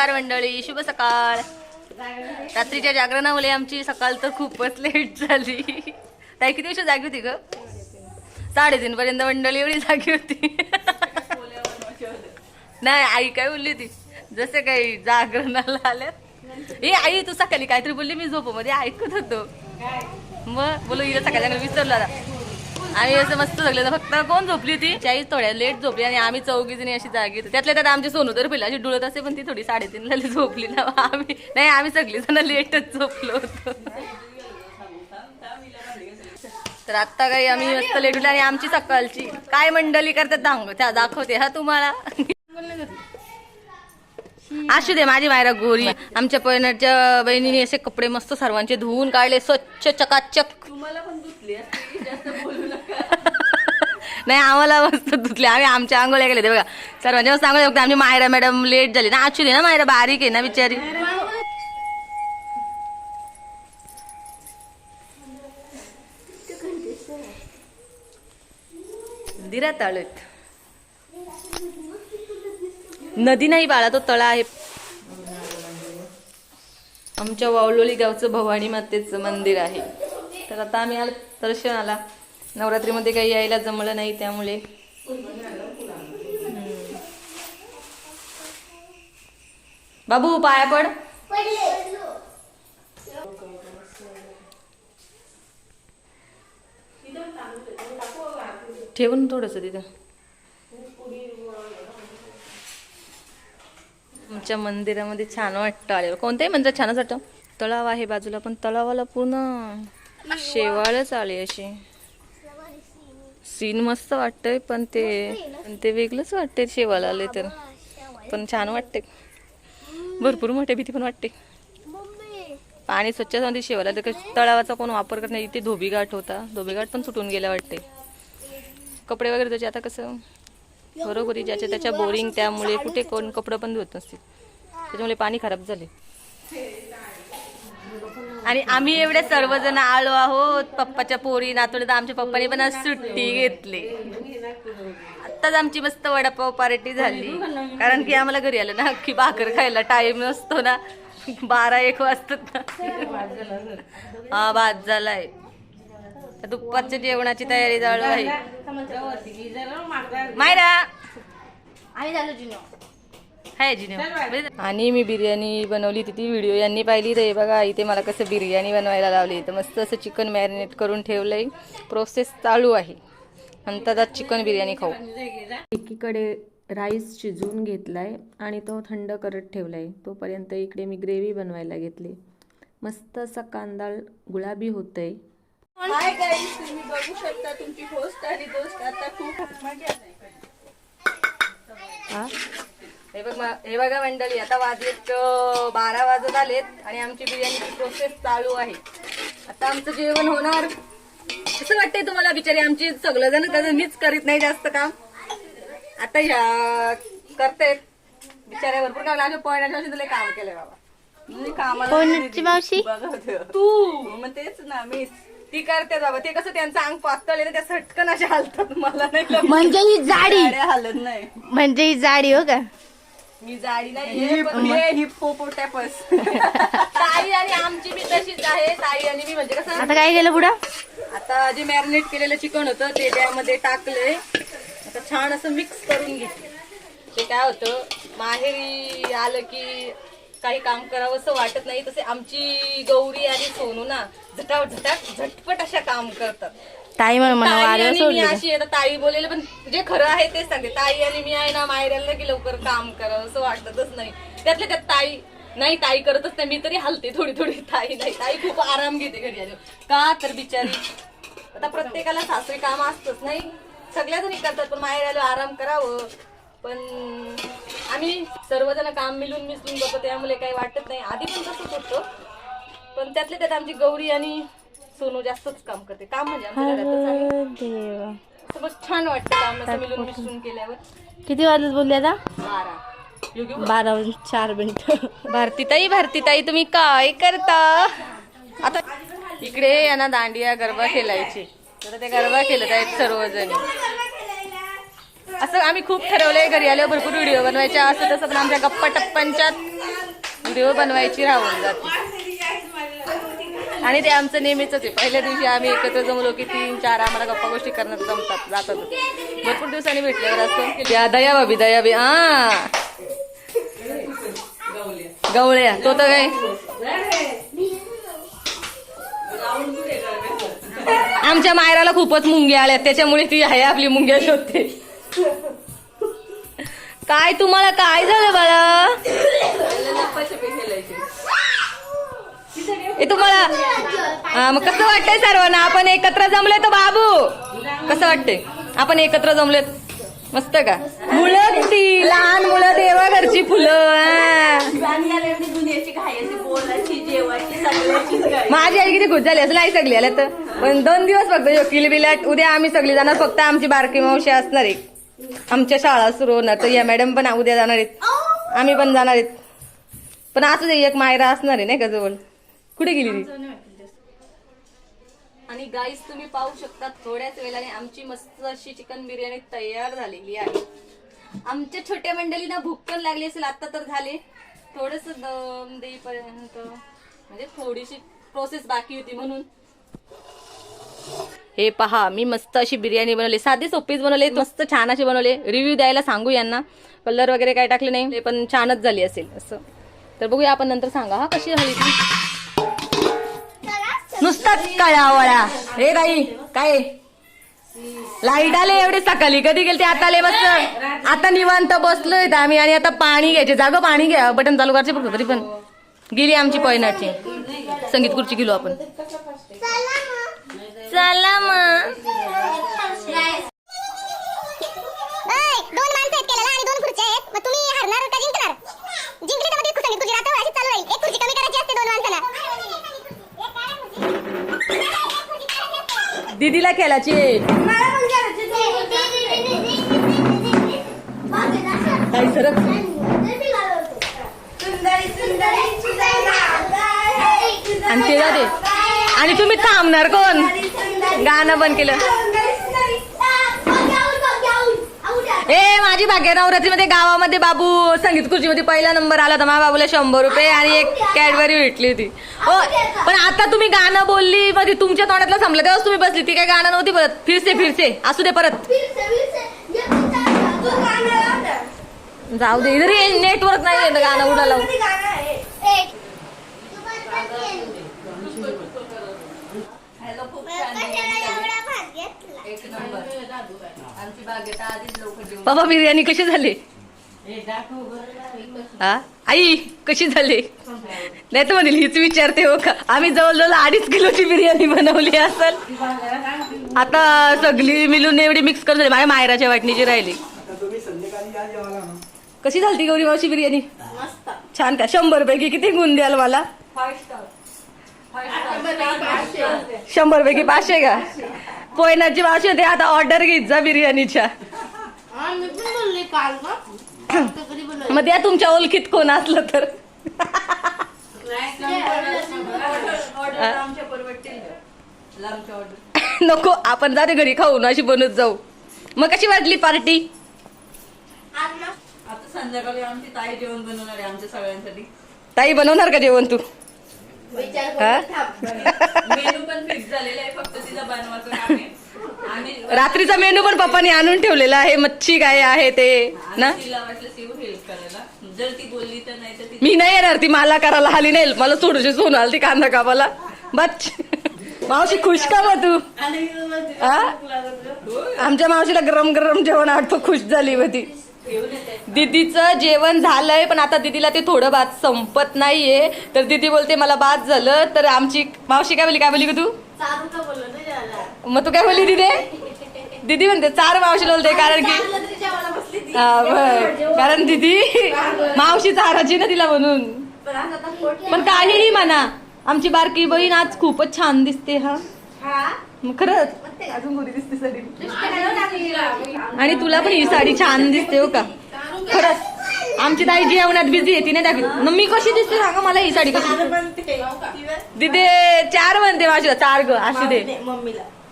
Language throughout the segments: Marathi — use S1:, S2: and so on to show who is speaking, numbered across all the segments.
S1: नमस्कार मंडळी शुभ सकाळ. रात्रीच्या जागरणामुळे आमची सकाळ तर खूपच लेट झाली. ताई किती दिवस जागी होती ग? साडेतीन पर्यंत मंडळी एवढी जागी होती. नाही आई काय बोलली होती? जसे काही जागरणाला आल्यात. ए आई तू सकाळी काहीतरी बोलली मी झोपमध्ये ऐकत होतो. मग बोलू हिला सकाळी जागरण विसरला आणि आम्ही असं मस्त लागलं फक्त कोण झोपली होती? चाळीस थोड्या लेट झोपली आणि आम्ही चौघी जणी अशी जागी त्यातल्या त्यात आमची सोनू तर पहिला अशी डुळत असे पण ती थोडी साडेतीनला झोपली ना. आम्ही नाही आम्ही सगळी जण लेटच झोपलो होतो. तर आत्ता काही आम्ही मस्त लेट उठलो आणि आमची सकाळची काय मंडळी करतात दांग त्या दाखवते हा तुम्हाला. असू दे माझी मायरा गोरी. आमच्या पैनाच्या बहिणीने असे कपडे मस्त सर्वांचे धुवून काढले स्वच्छ चकाचक. नाही आम्हाला मस्त धुतले आम्ही आमच्या आंघोळ्या गेले ते बघा. सर्वांच्या मस्त आंघोळ्या बघते आमची मायरा मॅडम लेट झाली ना. असू ना मायरा? बारीक आहे ना बिचारी. दिरा तळत. नदी नाही बाळा तो तळा आहे. आमच्या वावलोली गावचं भवानी मातेचं मंदिर आहे. तर आता आम्ही आलो. दर्शनाला नवरात्रीमध्ये काही यायला जमलं नाही त्यामुळे. बाबू पाया पड. ठेवून थोडस तिथं. आमच्या मंदिरामध्ये छान वाटतं आले कोणत्याही मंदिर म्हणजे छानच वाटतं. तलाव आहे बाजूला पण तलावाला पूर्ण शेवाळच आली अशी. सीन मस्त वाटतंय पण ते पण ते वेगळंच वाटते शेवाळ आले तर. पण छान वाटते भरपूर मोठे भीती पण वाटते. पाणी स्वच्छमध्ये म्हणजे शेवाला तर तळावाचा कोण वापर करत नाही. इथे धोबीघाट होता. धोबीघाट पण सुटून गेला वाटते. कपडे वगैरे त्याचे आता कसं बरोबरी ज्याच्या त्याच्या बोरिंग त्यामुळे कुठे कोण कपडं पण धुवत नसतील. त्याच्यामुळे पाणी खराब झाले. आणि आम्ही एवढे सर्वजण आलो आहोत पप्पाच्या पोरी नातवडे तर आमच्या पप्पाने पण आज सुट्टी घेतली. आत्ताच आमची मस्त वडापाव पार्टी झाली. कारण की आम्हाला घरी आलं ना की भाकर खायला टाइम नसतो ना. बारा एक वाजतात हा भात झालाय. दुपारच्या जेवणाची तयारी चालू आहे. मायरा.
S2: आम्ही झालो जुनो.
S1: आणि मी बिर्याणी बनवली होती ती व्हिडिओ यांनी पाहिली तर हे बघा इथे मला कसं बिर्याणी बनवायला लावली. तर मस्त असं चिकन मॅरिनेट करून ठेवलंय. प्रोसेस चालू आहे. नंतर चिकन बिर्याणी खाऊ. एकीकडे राईस शिजवून घेतलाय आणि तो थंड करत ठेवलाय. तोपर्यंत इकडे मी ग्रेव्ही बनवायला घेतली. मस्त असा कांदा गुलाबी होतंय.
S3: हाय गाईस तुम्ही बघू शकता तुमची होस्ट आणि दोस्त आता खूप
S1: हा? बघ मा- हे बघा मंडळी आता वाजलेत बारा वाजत आलेत आणि आमची बिर्याणीची प्रोसेस चालू आहे. आता आमचं जेवण होणार. कसं वाटतंय तुम्हाला बिचारी? आमची सगळं जण कसं मीच करीत नाही जास्त काम. आता ह्या करते बिचाऱ्या भरपूर काम आमच्या पॉईंट तुला काम केलंय बाबा.
S3: मी कामाला
S1: तू.
S3: मग तेच ना मीच.
S1: ती करते बाबा. ते कसं त्यांचं अंग पातळ त्या सटकन अशा हालतात. मला नाही.
S2: म्हणजे ही जाडी.
S3: हालत नाही.
S2: म्हणजे ही जाडी हो का?
S1: मी जाडी नाही मी-
S3: हिप्पोपोटॅपस.
S1: ताई आणि आमची मी तशीच आहे. ताई आणि मी म्हणजे कसं
S2: आता काय केलं पुढं?
S1: आता जे मॅरिनेट केलेलं चिकन होतं ते त्यामध्ये टाकलंय. आता छान असं मिक्स करून घेतलं ते काय होतं माहेरी आलं की काही काम करावं असं वाटत नाही. तसे आमची गौरी आणि सोनू ना झटाव झटाक झटपट अशा काम करतात.
S2: ताई म्हणून
S1: ताई आणि मी
S2: सोडली.
S1: अशी आहे ताई बोलेल पण जे खरं आहे तेच सांगते. ताई आणि मी आहे ना माहेराला की लवकर काम करावं असं वाटतच नाही. त्यातल्या त्यात ताई नाही ताई करतच नाही मी तरी हलते थोडी थोडी. ताई नाही ताई खूप आराम घेते घरी आलो का तर बिचारी? आता प्रत्येकाला सासरी काम असतच नाही? सगळ्या जणी करतात पण माहेर आलो आराम करावं. पण आम्ही सर्वजण काम मिळून मिसळून करतो त्यामुळे काही वाटत नाही. आधी पण तसंच होतं. पण त्यातल्या त्यात आमची गौरी आणि सोनू जास्तच काम करते. काम म्हणजे आमच्या घरातच आहे.
S2: देवा.
S1: असं बस छान वाटतं काम असं मिळून मिसळून केल्यावर.
S2: किती वाजत बोलले आता?
S1: बारा.
S2: बारा वाजून चार मिनिट.
S1: भारतीताई भारतीताई तुम्ही काय करता? आता इकडे यांना दांडिया गरबा खेळायची. तर ते गरबा खेळत आहेत सर्वजण. असं आम्ही खूप ठरवलंय घरी आल्यावर भरपूर व्हिडिओ बनवायच्या असं तसं पण आमच्या गप्पा टप्प्यांच्यात व्हिडिओ बनवायची राहून जाते. आणि ते आमचं नेहमीच आहे. पहिल्या दिवशी आम्ही एकत्र जमलो की तीन चार आम्हाला गप्पा गोष्टी करण्यात जमतात जातात. भरपूर दिवसांनी भेटल्यावर असतो या दया बाबी दया बी हा गवळ्या. तो तर काय? आमच्या मायराला खूपच मुंग्या आल्या त्याच्यामुळे ती आहे आपली मुंग्या शोधते. काय तुम्हाला काय झालं बाळा? हे तुम्हाला मग कसं वाटतंय सर्वांना? आपण एकत्र जमले तर बाबू. कसं वाटतंय? आपण एकत्र जमलेत मस्त का? मुलं ती लहान मुलं देवा घरची फुलं माझी आई किती खुश झाली असं नाही सगळी आल्या तर. पण दोन दिवस फक्त योकील बिलाट उद्या आम्ही सगळी जाणार फक्त आमची बारकी मावशी असणार आहे आमच्या शाळा सुरू होणार तर या मॅडम पण उद्या जाणार आहेत. आम्ही पण जाणार आहेत. पण असू दे एक मायरा असणार आहे नाही का जवळ? कुठे गेली ती? आणि गाईस तुम्ही पाहू शकता थोड्याच वेळाने आमची मस्त अशी चिकन बिर्याणी तयार झालेली आहे. आमच्या छोट्या मंडळींना भूक पण लागली असेल आता तर झाले. थोडस दम देईपर्यंत म्हणजे थोडीशी प्रोसेस बाकी होती म्हणून. हे पहा मी मस्त अशी बिर्याणी बनवली. साधी सोपीच बनवले मस्त छान अशी बनवले. रिव्ह्यू द्यायला सांगू यांना. कलर वगैरे काय टाकले नाही पण छानच झाली असेल असं. तर बघूया आपण नंतर सांगा हा कशी झाली ती? नुसताच काळ्यावळ्या हे काही काय? लाइट आले एवढे सकाळी. कधी गेले ते आता आले मस्त आता निवांत बसलोय आम्ही आणि आता पाणी घ्यायचे. जागं पाणी घ्या. बटन चालू करायचे फक्त तरी पण. गेली आमची पॉयनाची संगीत खुर्ची गेलो आपण. चला मग.
S4: दोन माणसं आहेत केलेला आणि दोन खुर्च्या आहेत. मग तुम्ही हरणार का जिंकणार जिंकली तर मग ती खुर्ची खुर्ची राहते अशी चालू राहील एक खुर्ची कमी करायची असते दोन
S1: दीदीला काही सरक. आणि ते जाते आणि तुम्ही थांबणार कोण? गाणं बंद केलं. ए माझी भाग्य नवरात्रीमध्ये गावामध्ये बाबू संगीत खुर्चीमध्ये पहिला नंबर आला होता. माझ्या बाबूला शंभर रुपये आणि एक कॅडबरी भेटली होती. पण आता तुम्ही गाणं बोलली मग ती तुमच्या तोंडातलं संपलं तेव्हाच तुम्ही बसली. ती काय गाणं नव्हती परत फिरसे फिरसे. असू दे परत. जाऊ दे इधर नेटवर्क नाही आहे गाणं उडा लावून
S3: हॅलो खूप छान एक नंबर. आमची बागेत आधीच लवकर जेवण
S1: बाबा बिर्याणी कशी झाली? हा? आई कशी झाली? नाही तर म्हणेल हीच विचारते हो का? आम्ही जवळजवळ अडीच किलोची बिर्याणी बनवली असेल. आता सगळी मिळून एवढी मिक्स करून झाली. माझ्या मायराच्या वाटणीची राहिली. कशी झाली गौरी मावशी बिर्याणी? छान का? शंभर पैकी किती गुण द्याल मला? शंभर पैकी पाचशे का? पोयनाची मावशी होते. आता ऑर्डर घेत जा बिर्याणीच्या. मग द्या तुमच्या ओळखीत कोण असलं तर.
S3: ऑर्डर आमच्या परवडतील लांबच्या ऑर्डर
S1: नको आपण जाते घरी खाऊन अशी बनत जाऊ. मग कशी वाटली पार्टी?
S3: आता संध्याकाळी आमची ताई जेवण बनवणार आहे आमच्या सगळ्यांसाठी.
S1: ताई बनवणार का जेवण तू? हा?
S3: मेनू पण फिक्स झालेला आहे फक्त तिला बनवायचं
S1: रात्रीचा मेनू पण पप्पाने आणून ठेवलेला आहे. मच्छी काय आहे ते ना? मी नाही येणार ती मला करायला आली नाही. मला सोडूशी सोन आली ती कांदा कापाला बच. मावशी खुश का मग तू? आमच्या मावशीला गरम गरम जेवण आठवं खुश झाली होती. दीदीचं जेवण झालंय पण आता दीदीला ते थोडं भात संपत नाहीये. तर दीदी बोलते मला भात झालं तर आमची मावशी काय बोलली? काय बोलली का तू? मग तू काय बोलली दिदे? दीदी म्हणते चार मावशीला बोलते कारण की हा. कारण दीदी मावशी चाराची ना तिला म्हणून. पण काहीही म्हणा आमची बारकी बहीण आज खूपच छान दिसते हा. खरंच. अजून गोरी दिसते साडी आणि तुला पण ही साडी छान दिसते हो का? खरंच. आमची ताई जेवणात बिझी येते नाही दाखवी मग मी कशी दिसते सांगा मला ही साडी कशी दिसते? दिदे चार म्हणते माझी चार ग असू दे.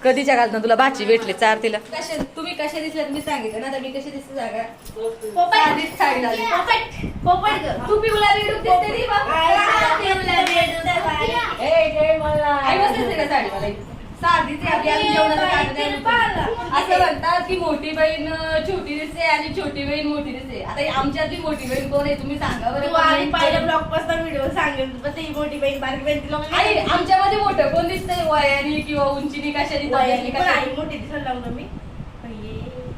S1: कधीच्या घालत? ना तुला भाची भेटले चार तिला. कशा तुम्ही कशा दिसल्यात मी सांगितलं. ना आता मी कशी दिसते जागा साडी. तू पिवळा रेड साडी? मला साधीच आहे. असं म्हणतात की मोठी बहीण छोटी दिसते आणि छोटी बहीण मोठी दिसते. आता आमच्यातली मोठी बहीण कोण आहे? तुम्ही सांगा बरं
S2: व्हिडिओ सांगेल. ती मोठी बहीण बारकी बहीण तिला
S1: आई आमच्यामध्ये मोठं कोण दिसतंय? वयानी किंवा उंचीनी कशानी
S2: आई
S1: कशानी?
S2: मोठी दिसायला लागलो मी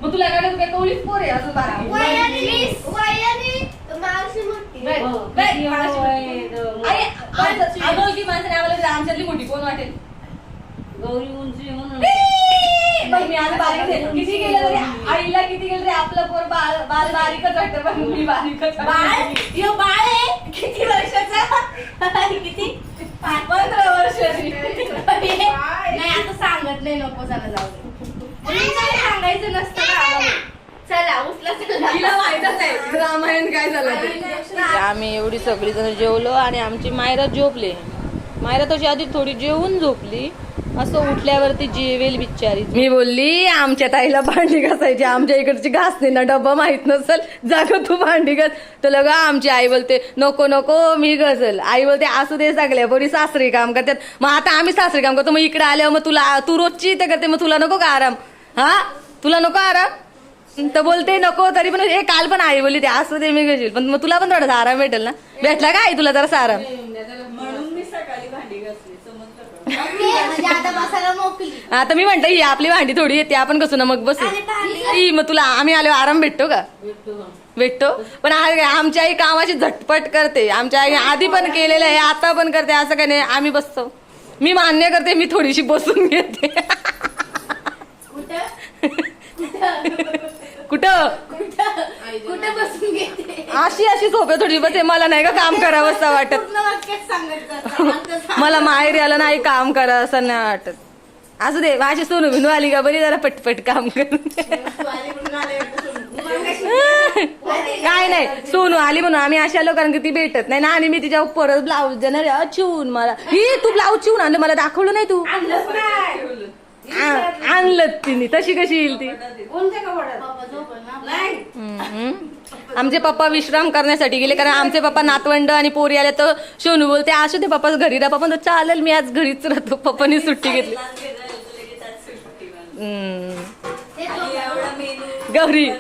S1: मग तुला काय काय कवळीच पोर आहे अजून
S2: हो,
S1: माणसाने आम्हाला विचारलं, आमच्यातली मोठी कोण वाटेल?
S3: गौरी उंची म्हणून
S1: पण मी आज बारीक. किती गेलं तरी आईला किती गेलं तरी आपलं पोर बाल बाल बारीकच वाटतं पण मी बारीकच
S2: बाळ. यो बाळ आहे? किती वर्षाचा? किती?
S1: पंधरा वर्षाची
S2: नाही आता सांगत नाही नको जाऊ दे. सांगायचं नसतं ना आम्हाला. चला उचला चला.
S1: तिला माहितच आहे. रामायण काय झालं ते. आम्ही एवढी सगळी जण जेवलो आणि आमची मायरा झोपली. मायरा तशी आधी थोडी जेवून झोपली. असं उठल्यावरती जेवेल बिचारी मी बोलली आमच्या ताईला भांडी घासायची आमच्या इकडची घासणीना डब्बा माहीत नसल जाग तू भांडी घास. तर लगा आमची आई बोलते नको नको मी घसल. आई बोलते असू दे सगळ्या बरी सासरी काम करतात. मग आता आम्ही सासरी काम करतो मग इकडे आल्यावर मग तुला तू रोजची इथे करते मग तुला नको का आराम? हा? तुला नको आराम? तर बोलते नको तरी पण हे काल पण आई बोलली ते असू दे मी घेशील पण मग तुला पण थोडासा आराम भेटेल ना? भेटला का आई तुला जरासा आराम
S3: म्हणून मी सकाळी भांडी घासली समजलं का?
S2: म्हणजे आता बसायला मोकली.
S1: आता मी म्हणते ही आपली भांडी थोडी येते आपण कसं ना मग बसू. ई, मग तुला आम्ही आल्यावर आराम भेटतो का? भेटतो पण आ- आमची आई कामाची झटपट करते. आमच्या आई आधी पण केलेलं आहे आता पण करते असं काही नाही आम्ही बसतो. मी मान्य करते मी थोडीशी बसून घेते. कुठं?
S2: कुठे? बसून घेते?
S1: अशी अशी झोपे थोडी बसते मला नाही का काम करावं असं वाटत.
S2: पूर्ण वाक्यात सांगायचं आता. आता सांग.
S1: मला माहेर याला नाही काम करा असं नाही वाटत. असू दे माझी सोनू बिनू आली का बरी जरा पटपट काम
S2: आली म्हणून आले वाटतं सोडून.
S1: काय नाही सोनू आली म्हणून आम्ही अशा लोकांना ती भेटत नाही. ना आणि मी तिच्या परत ब्लाऊज देणार आहे. अ, शिवून मला. ही तू ब्लाऊज शिवून आणलं मला दाखवलं नाही तू.
S2: आणलंच नाही.
S1: आ- आणलं तिने. तशी कशी येईल ती?
S3: कोणत्या कपड्यात
S2: बाबा झोपल ना.
S3: नाही
S1: हम्म. आमचे पप्पा विश्राम करण्यासाठी गेले कारण आमचे पप्पा नातवंड आणि पोरी आले तर सोनू बोलते असू दे पप्पा घरी राहा. पप्पा चालेल मी आज घरीच राहतो. पप्पानी सुट्टी घेतली. गौरी.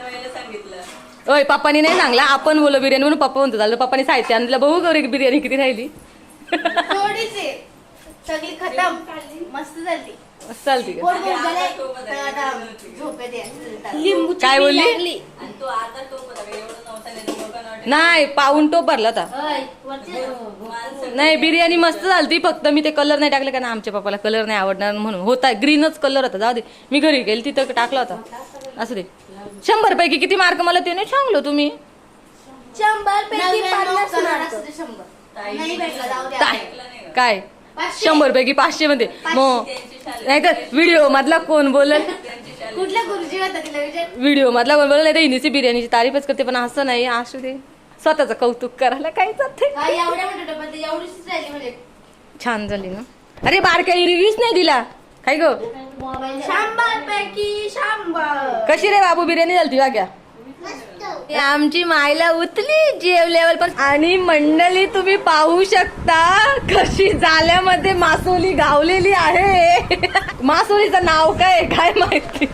S1: ओय पप्पानी नाही सांगला आपण बोलो बिर्याणी म्हणून पप्पा म्हणतो झालं पप्पानी साहित्य आणलं बघू गौरी बिर्याणी किती राहिली.
S2: सगळी खतम. मस्त झाली.
S1: चालती का. काय बोलली?
S3: आणि तो आता तो बघा, एवढं नव्हता नाही
S1: पाऊन टोप भरला होता.
S2: वरचे.
S3: माणसं
S1: नाही बिर्याणी मस्त झालती फक्त मी ते कलर नाही टाकले कारण आमच्या पप्पाला कलर नाही आवडणार म्हणून. होता ग्रीनच कलर होता जाऊ दे. मी घरी गेली तिथं टाकला होता. असू दे. शंभर पैकी किती मार्क मला ते नाही सांगलो तुम्ही.
S2: शंभर. पैकी
S1: काय. शंभर पैकी पाचशे मध्ये. मग नाही तर व्हिडिओ मधला कोण
S3: शाळा
S2: कुठल्या गुरुजी होता तिला विचार.
S1: व्हिडिओ मधला कोण बोलल? नाही तर हिनीची बिर्याणीची तारीफच करते पण असं नाही असू दे. स्वतःचं कौतुक करायला काय जाते
S2: काय एवढ्या मोठ्या डब्यात एवढीच राहिली म्हणजे.
S1: छान झाली ना. अरे बारक्या रिव्ह्यूच नाही दिला? काय ग?
S2: शंभर पैकी शंभर.
S1: कशी रे बाबू? बिर्याणी झाली वाग्या. आमची मायला उतली जेवल्यावर पण. आणि मंडळी तुम्ही पाहू शकता कशी जाल्यामध्ये मासोली गावलेली आहे. मासोलीचं नाव काय काय माहिती.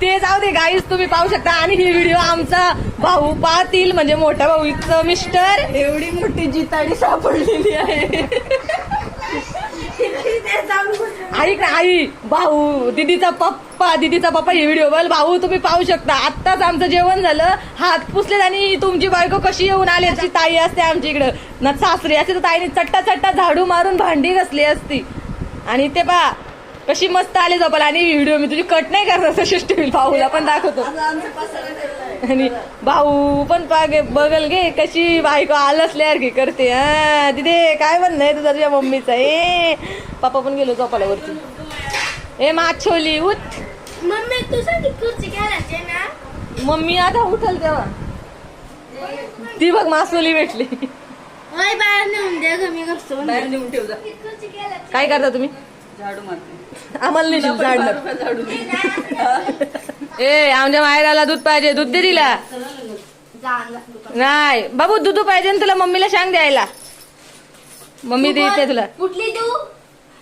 S1: ते जाऊ दे गाईस तुम्ही पाहू शकता. आणि ही व्हिडिओ आमचा भाऊ पाहतील म्हणजे मोठ्या भाऊचं मिस्टर एवढी मोठी जिताडी सापडलेली आहे. आई का आई. भाऊ दिदीचा पप्पा दिदीचा पप्पा हे व्हिडिओ बघ. भाऊ तुम्ही पाहू शकता. आत्ताच आमचं जेवण झालं. हात पुसले आणि तुमची बायको कशी येऊन आली याची ताई असते आमच्या इकडं. ना सासरी असते तर ताईने चट्टा चट्टा झाडू मारून भांडी घसली असती. आणि ते पा कशी मस्त आली झोपाला आणि व्हिडिओ मी तुझी कट नाही करत तशी टीव्ही भाऊला पण दाखवतो. आणि भाऊ पण पागे बगल घे कशी बायको आलसल्यासारखी करते. हा तिथे काय म्हणणं आहे तुझ्या तुझ्या मम्मीचा? ए पप्पा पण गेलो झोपाला वरती. ए माछोली उठ.
S2: मम्मी तू खुर्ची घ्यायला ना?
S1: मम्मी आता उठल तेव्हा. ती बघ मासोली भेटली.
S2: ओय बाहेर नेऊन द्या ग मी करतो
S3: बाहेर नेऊन ठेव जा.
S2: खुर्ची घ्यायला
S1: काय करता तुम्ही?
S3: झाडू मारते.
S1: आम्हाला नाही ए आमच्या माहेराला दूध पाहिजे. दूध दे तिला.
S2: दुकान.
S1: नाही. बाबू दूध पाहिजे ना तुला मम्मीला सांग द्यायला. मम्मी देते तुला.
S2: कुठली तू?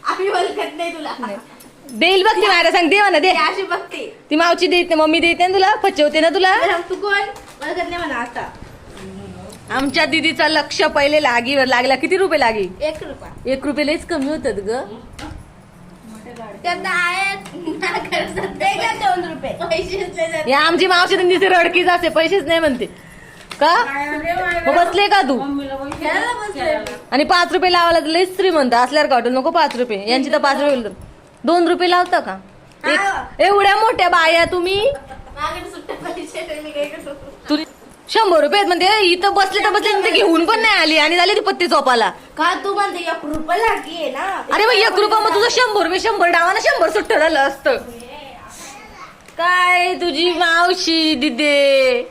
S2: आम्ही ओळखत नाही तुला.
S1: देईल बघ ती मायरा सांग. दे म्हणा दे.
S2: ती अशी बघते.
S1: ती मावची देते मम्मी देते ना तुला. फचवते ना तुला.
S2: तू कोण? ओळखत नाही म्हणा आता.
S1: आमच्या दिदीचा लक्ष पहिले लागीवर लागला. किती रुपये लागी?
S2: एक रुपया.
S1: एक रुपये लईच कमी होतात ग.
S2: आहेत. दोन रुपये. पैसेच.
S1: या आमची मावशी तर नुसती रडकीच असते पैसेच नाही म्हणते. का? मग बसले का तू. आणि पाच रुपये लावायला तर लईच श्रीमंत असल्यावर का वाटत नको पाच रुपये. यांची तर पाच रुपये. दोन रुपये लावता का? एक- एवढ्या मोठ्या बाया तुम्ही?
S2: माझ्याकडे
S1: शंभर रुपये आहेत म्हणते इथं बसले तर बसले घेऊन पण नाही आली. आणि झाली ती पत्ती चोपाला
S2: का तू म्हणते एक रुपये लागी आहे ना.
S1: अरे मग एक रुपया मग तुझं शंभर रुपये शंभर डावाना शंभर सुट्ट झालं असतं. काय तुझी मावशी दिदे?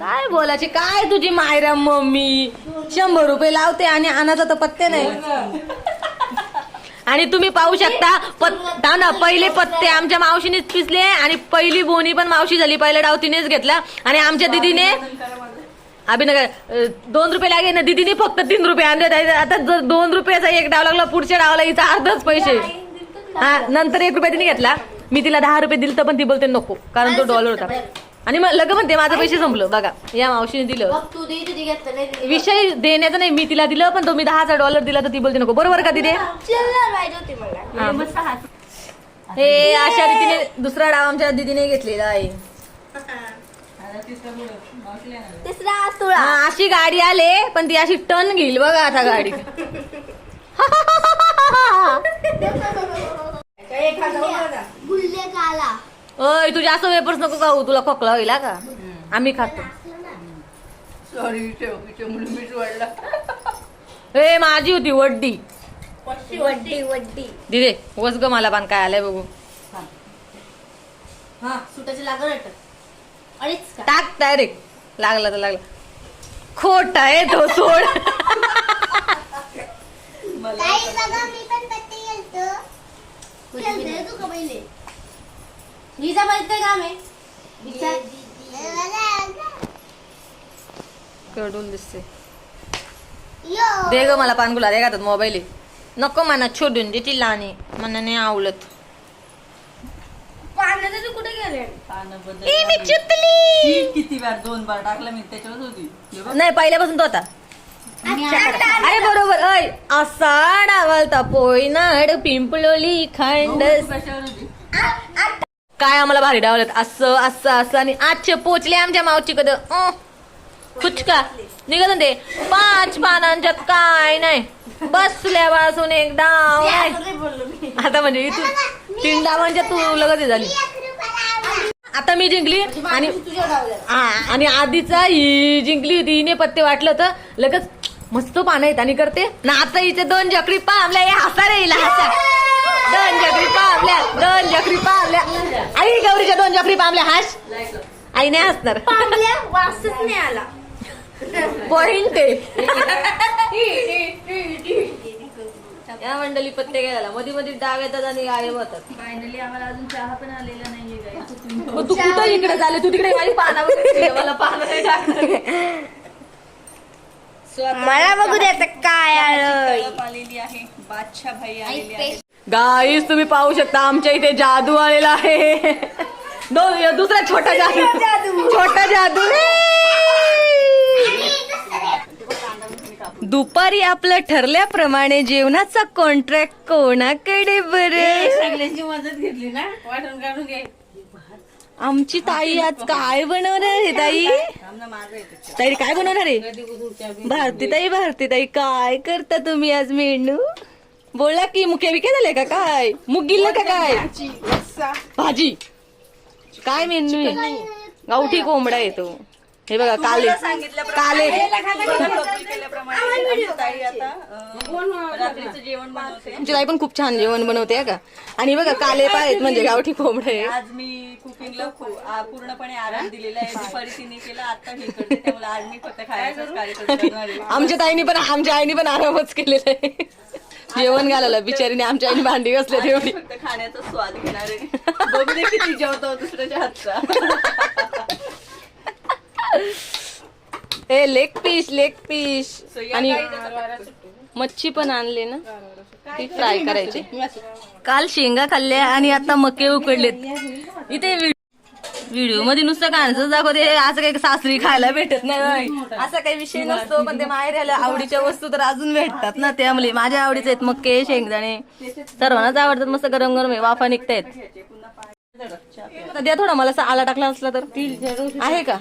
S1: काय बोलायचे काय तुझी मायरा मम्मी? शंभर रुपये लावते आणि अनाचा तर पत्ते नाही. आणि तुम्ही पाहू शकता पत ना पहिले पत्ते आमच्या मावशीनेच पिसले आणि पहिली बोनी पण मावशी झाली पहिला डाव तिनेच घेतला. आणि आमच्या दिदीने अभिनगर दोन रुपये लागे ना दिदीने फक्त तीन रुपये आणले आता जर दोन रुपयाचा एक डाव लागला पुढच्या डावाला हिचा अर्धच पैसे. हा नंतर एक रुपया तिने घेतला. मी तिला दहा रुपये दिलं तर पण ती बोलते नको. कारण तो डॉलर होता. आणि मग लग म्हणते माझं पैसे संपलं. बघा या मावशीने दिलं.
S2: बघ तू दे तुझी घेतलं नाही दिली.
S1: विषय देण्याचा नाही मी तिला दिलं पण तो मी दहाचा डॉलर दिला तर ती बोलते नको बरोबर का तिथे
S2: चिल्लर पाहिजे होती मला.
S1: हा. हे अशा रीतीने दुसरा डाव आमच्या दिदीने घेतलेला आहे.
S2: तिसरा तुळा.
S1: हा, अशी गाडी आले पण ती अशी टन घेईल बघा आता गाडी
S2: गुल्ले
S1: ओय तुझ्या असं वेपर्स नको खाऊ तुला खोकला होईल हा का? आम्ही खातो.
S3: सॉरी म्हणून मीच वाढला
S1: ए माझी होती वड्डी.
S2: वड्डी वड्डी
S1: दिदे वस ग मला पण काय आलंय बघू.
S2: हा. सुटाची लागल अटक अडीच का?
S1: टाक डायरेक्ट लागला तर लागला. खोट आहे तो सोड.
S2: तू का पहिले? माहीत काय काम आहे
S1: विचारकडून दिसते. दे ग मला पानगुला दे का मोबाईल आहे. नको म्हणा छोडून दे ती लहानी मला नाही आवडत.
S2: पाण्याचं तू कुठे गेले?
S3: पानं बदल
S1: ए, मी चितली
S3: किती बार दोन बार टाकला मी त्याच्यावर होती. हे बघ.
S1: नाही पहिल्यापासून तो होता अरे बरोबर. अय असा डावलता पोयनाड पिंपलोली खांड
S3: कशावर होती.
S1: काय आम्हाला भारी डावलत? असं असं असं. आणि आजचे पोचले आमच्या मावची कद? फुचका. निघत ते? पाच पानांच्या काय नाही. बसल्यापासून एक डाव
S2: मी.
S1: आता म्हणजे इथून तीन डावांच्या तू लगत झाली. आता मी जिंकली आणि आणि आधीचा ही जिंकली होती. हिने पत्ते वाटलं तर लगेच मस्त पानं आहेत आणि करते. ना आता हिचे दोन जकडी पामल्या हे हसा रे हिला हसा. दोन जकडी पामल्या दोन जकडी पामल्या आई गौरीच्या दोन जकडी पामल्या हास आई नाही हसणार.
S2: वासच नाही आला.
S1: पॉइंट या मंडळी पत्ते घ्यायला. मध्ये मध्ये डाव येतात आणि गायब होतात.
S3: फायनली आम्हाला अजून चहा पण आलेला नाहीये
S1: मग तू कुठं इकडे झाले? तू तिकडे माझी पानावर मला पानं नाही टाकणार.
S2: मला बघू दे आता काय आलं.
S3: आलेली आहे. बादशाह भाई आलेली आहे
S1: गाईस तुम्ही पाहू शकता आमच्या इथे जादू आलेला आहे. दुसरा छोटा जादू. छोटा जादू. दुपारी आपलं ठरल्याप्रमाणे जेवणाचा कॉन्ट्रॅक्ट कोणाकडे बरं?
S3: सगळ्यांची मदत घेतली ना? वाटून काढून घे.
S1: आमची ताई आज काय बनवणार आहे ताई? ताई काय बनवणार आहे? भारती ताई भारती ताई काय करता तुम्ही आज मेनू बोला की मुख्य विके झाले का काय? मुग गिल्ल का काय? भाजी काय मेनू आहे? गावठी कोंबडा येतो हे बघा काले काले.
S3: आमची ताई
S1: पण खूप छान जेवण बनवते का? आणि बघा काले पाय आहेत म्हणजे गावठी कोंबडे. आहे.
S3: आज मी कुकिंगला पूर्णपणे आराम दिलेला आहे. दुपारी तिने केला आता करते. त्यामुळे आज मी फक्त खायचाच कार्यक्रम करणार आहे.
S1: आमच्या ताईने पण आमच्या आईने पण आरामच केलेला आहे. जेवण घालायला बिचारीने आमच्या आईने भांडी घासले तेवढी.
S3: फक्त खाण्याचा स्वाद घेणार. आहे बघू दे किती जेवतो दुसऱ्याच्या हातचा.
S1: हे लेग पीस लेग पीस. आणि मच्छी पण आणली ना? ती फ्राय करायची. काल शेंगा खाल्ल्या आणि आता मके उकडलेत. इथे व्हिडिओमध्ये नुसतं कांचं दाखवते. असं काही सासरी खायला भेटत नाही. असा काही विषय नसतो पण ते माहेर आल्या आवडीच्या वस्तू तर अजून भेटतात ना. त्यामुळे माझ्या आवडीचे आहेत मक्के शेंगदाणे. सर्वांनाच आवडतात मस्त गरम गरम आहे. वाफा निघतायत. द्या थोडा मला असा आला टाकला असला तर. आहे का?